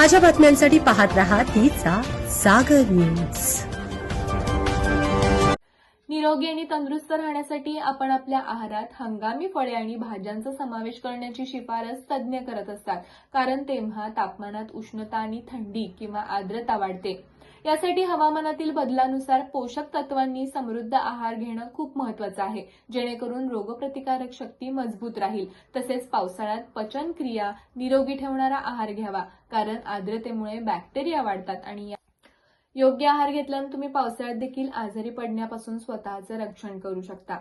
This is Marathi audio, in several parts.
ताज्या बातम्यांसाठी पाहत रहा तिचा सागर न्यूज. निरोगी आणि तंदुरुस्त राहण्यासाठी आपण आपल्या आहारात हंगामी फळे आणि भाज्यांचा समावेश करण्याची शिफारस तज्ज्ञ करत असतात. कारण तेव्हा तापमानात उष्णता आणि थंडी किंवा आर्द्रता वाढते. यासाठी हवामानातील बदलानुसार पोषक तत्वांनी समृद्ध आहार घेणं खूप महत्वाचं आहे. जेणेकरून रोगप्रतिकारक शक्ती मजबूत राहील. तसेच पावसाळ्यात पचन क्रिया निरोगी ठेवणारा आहार घ्यावा. कारण आर्द्रतेमुळे बॅक्टेरिया वाढतात आणि योग्य आहार घेतल्यानं तुम्ही पावसाळ्यात देखील आजारी पडण्यापासून स्वतःचं रक्षण करू शकता.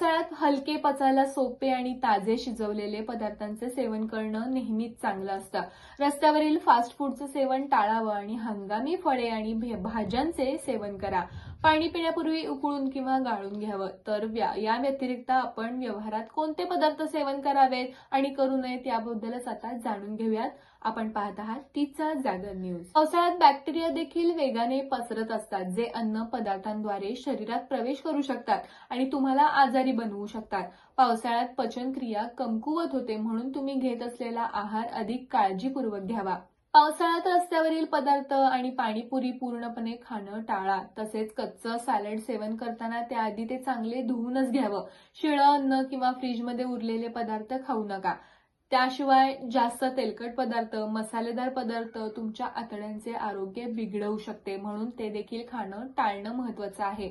पावसाळ्यात हलके पचायला सोपे आणि ताजे शिजवलेले पदार्थांचे सेवन करणं नेहमीच चांगलं असतं. रस्त्यावरील फास्ट फूडचं सेवन टाळावं आणि हंगामी फळे आणि भाज्यांचे सेवन करा. पाणी पिण्यापूर्वी उकळून किंवा गाळून घ्यावं. तर व्या- या व्यतिरिक्त आपण व्यवहारात कोणते पदार्थ सेवन करावेत आणि करू नयेत याबद्दलच आता जाणून घेऊयात. आपण पाहत आहात तिचा जागर न्यूज. पावसाळ्यात बॅक्टेरिया देखील वेगाने पसरत असतात जे अन्न पदार्थांद्वारे शरीरात प्रवेश करू शकतात आणि तुम्हाला आजारी बनवू शकतात. पावसाळ्यात पचनक्रिया कमकुवत होते म्हणून तुम्ही घेत असलेला आहार अधिक काळजीपूर्वक घ्यावा. पावसाळ्यात रस्त्यावरील पदार्थ आणि पाणीपुरी पूर्णपणे खाणं टाळा. तसेच कच्चं सॅलड सेवन करताना त्याआधी ते चांगले धुवूनच घ्यावं. शिळं अन्न किंवा फ्रीजमध्ये उरलेले पदार्थ खाऊ नका. त्याशिवाय जास्त तेलकट पदार्थ मसालेदार पदार्थ तुमच्या आतड्यांचे आरोग्य बिघडवू शकते. म्हणून ते देखील खाणं टाळणं महत्वाचं आहे.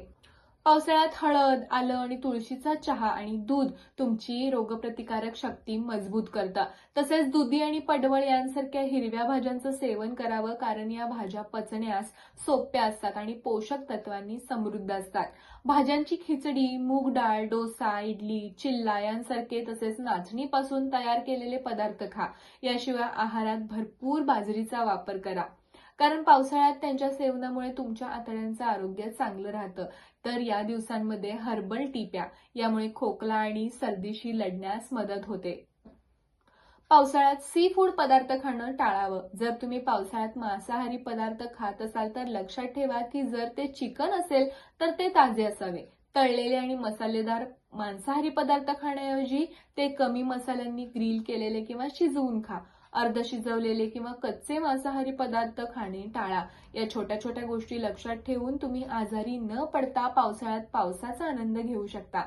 पावसाळ्यात हळद आलं आणि तुळशीचा चहा आणि दूध तुमची रोगप्रतिकारक शक्ती मजबूत करतं. तसेच दुधी आणि पडवळ यांसारख्या हिरव्या भाज्यांचं सेवन करावं कारण या भाज्या पचण्यास सोप्या असतात आणि पोषक तत्वांनी समृद्ध असतात. भाज्यांची खिचडी मूग डाळ डोसा इडली चिल्ला यांसारखे तसेच नाचणीपासून तयार केलेले पदार्थ खा. याशिवाय आहारात भरपूर बाजरीचा वापर करा. कारण पावसाळ्यात त्यांच्या सेवनामुळे तुमच्या आतड्यांचं आरोग्य चांगलं राहतं. तर या दिवसांमध्ये हर्बल टिप्या यामुळे खोकला आणि सर्दीशी लढण्यास मदत होते. पावसाळ्यात सी फूड पदार्थ खाणं टाळावं. जर तुम्ही पावसाळ्यात मांसाहारी पदार्थ खात असाल तर लक्षात ठेवा की जर ते चिकन असेल तर ते ताजे असावे. तळलेले आणि मसालेदार मांसाहारी पदार्थ खाण्याऐवजी ते कमी मसाल्यांनी ग्रिल केलेले किंवा शिजवून खा. अर्ध शिजवलेले किंवा कच्चे मांसाहारी पदार्थ खाणे टाळा या छोट्या छोट्या गोष्टी लक्षात ठेवून तुम्ही आजारी न पडता पावसाळ्यात पावसाचा आनंद घेऊ शकता.